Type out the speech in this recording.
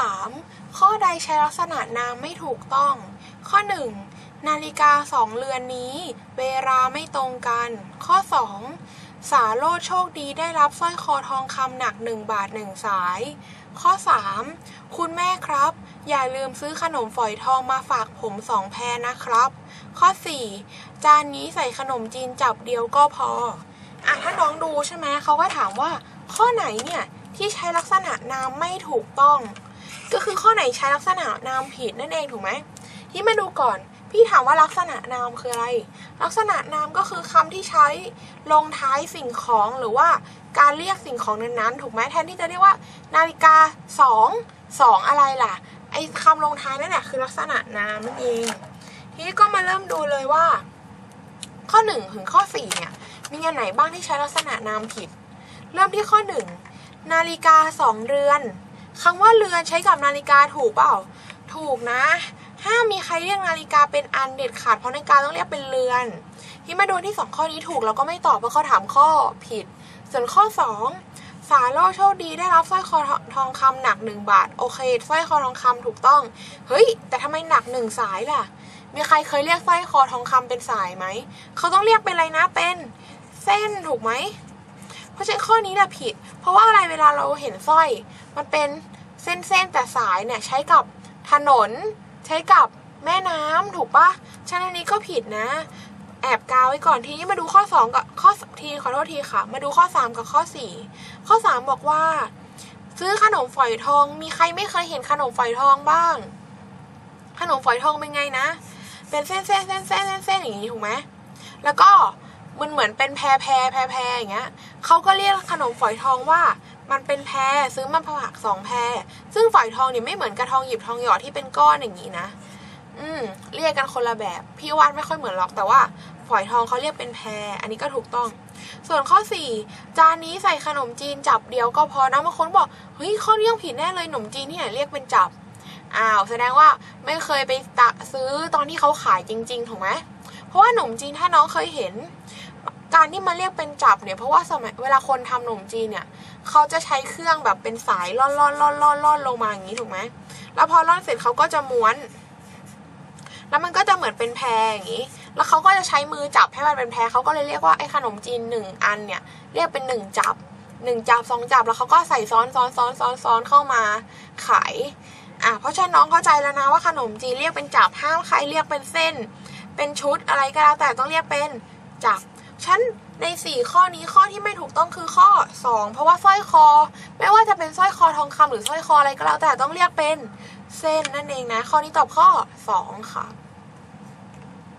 3 ข้อใดใช้ลักษณะนามไม่ถูกต้อง ข้อ 1 นาฬิกาสองเรือนนี้ เวลาไม่ตรงกัน ข้อ 2 สาโรดโชคดีได้รับสร้อยคอทองคำหนัก 1 บาท 1 สาย ข้อ 3 คุณแม่ครับ อย่าลืมซื้อขนมฝอยทองมาฝากผมสองแพรนะครับ ข้อ 4 จานนี้ใส่ขนมจีนจับเดียวก็พออะถ้าน้องดูใช่ไหมเขาก็ถามว่า ข้อไหนเนี่ยที่ใช้ลักษณะนามไม่ถูกต้อง ก็คือข้อไหนใช้ลักษณะนามผิดนั่นเองถูกไหมที่มาดูก่อน พี่ถามว่าลักษณะนามคืออะไร ลักษณะนามก็คือคำที่ใช้ลงท้ายสิ่งของหรือว่าการเรียกสิ่งของนั้นๆถูกไหมแทนที่จะเรียกว่า นาฬิกาสองสองอะไรล่ะไอ้คำลงท้ายนั่นแหละคือลักษณะนามนั่นเอง ทีนี้ก็มาเริ่มดูเลยว่า ข้อหนึ่งถึงข้อสี่เนี่ยมีอันไหนบ้างที่ใช้ลักษณะนามผิด เริ่มที่ข้อหนึ่งนาฬิกาสองเรือน คำว่าเรือนใช้กับนาฬิกาถูกเปล่า ถูกนะห้ามมีใครเรียกนาฬิกาเป็นอันเด็ดขาดเพราะนาฬิกาต้องเรียกเป็นเรือนที่มาดูที่สองข้อนี้ถูกเราก็ไม่ตอบเพราะเขาถามข้อผิด ส่วนข้อสองสาโรจน์โชคดีได้รับสร้อยคอทองคำหนักหนึ่งบาท โอเคสร้อยคอทองคำถูกต้อง เฮ้ย แต่ทำไมหนักหนึ่งสายล่ะ มีใครเคยเรียกสร้อยคอทองคำเป็นสายไหม เขาต้องเรียกเป็นอะไรนะเป็น เส้นถูกไหม เพราะฉะนั้นข้อนี้แหละผิด เพราะว่าอะไรเวลาเราเห็นสร้อย มันเป็นเส้นๆแต่สายเนี่ยใช้กับถนน ใช้กับแม่น้ำถูกปะฉะนั้นนี้ก็ผิดนะ แอบกาวไว้ก่อนทีนี้มาดูข้อ 2 กับข้อทีขอโทษทีค่ะ มาดูข้อ 3 กับข้อ 4 ข้อ 3 บอกว่า ซื้อขนมฝอยทอง มีใครไม่เคยเห็นขนมฝอยทองบ้าง ขนมฝอยทองเป็นไงนะ เป็นเส้นเส้นเส้นเส้นเส้นเส้นอย่างนี้ถูกไหมแล้วก็ มันเหมือนเป็นแพรแพรแพรแพรอย่างเงี้ยเขาก็เรียกขนมฝอยทองว่ามันเป็นแพรซื้อมาผักสองแพรซึ่งฝอยทองเนี่ยไม่เหมือนกระทองหยิบทองหยอดที่เป็นก้อนอย่างนี้นะ อืม เรียกกันคนละแบบ พี่วาดไม่ค่อยเหมือนหรอกแต่ว่า ฝอยทองเขาเรียกเป็นแพรอันนี้ก็ถูกต้อง ส่วนข้อ 4 จานนี้ใส่ขนมจีนจับเดียวก็พอนะบางคนบอกเฮ้ยข้อนี้ยังผิดแน่เลยขนมจีนที่ไหนเรียกเป็นจับอ้าวแสดงว่าไม่เคยไปตะซื้อตอนที่เขาขายจริง ๆ ถูกไหมเพราะว่าขนมจีนถ้าน้องเคยเห็น การที่มาเรียกเป็นจับเนี่ยเพราะว่าสมัยเวลาคนทำขนมจีนเนี่ยเขาจะใช้เครื่องแบบเป็นสายล่อนล่อนล่อนล่อนล่อนลงมาอย่างนี้ถูกไหมแล้วพอล่อนเสร็จเขาก็จะม้วน แล้วมันก็จะเหมือนเป็นแพรอย่างนี้ แล้วเขาก็จะใช้มือจับให้มันเป็นแพรเขาก็เลยเรียกว่าไอ้ขนมจีนหนึ่งอันเนี่ยเรียกเป็นหนึ่งจับหนึ่งจับสองจับแล้วเขาก็ใส่ซ้อนซ้อนซ้อนซ้อนซ้อนเข้ามาขายอะเพราะฉะนั้นน้องเข้าใจแล้วนะว่าขนมจีนเรียกเป็นจับห้ามใครเรียกเป็นเส้น เป็นชุดอะไรก็แล้วแต่ต้องเรียกเป็นจับ ฉันในสี่ข้อนี้ข้อที่ไม่ถูกต้องคือข้อสองเพราะว่าสร้อยคอ ไม่ว่าจะเป็นสร้อยคอทองคำหรือสร้อยคออะไรก็แล้วแต่ต้องเรียกเป็นเส้นนั่นเองนะ ข้อนี้ตอบข้อสองค่ะ